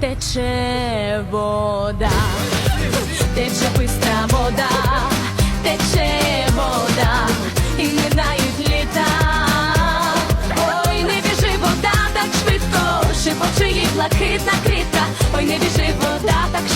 тече вода, тече бистра вода, тече вода, і минають літа. Ой, не біжи вода, так швидко, шипочи її блакитна крита, ой, не біжи вода, так швидко.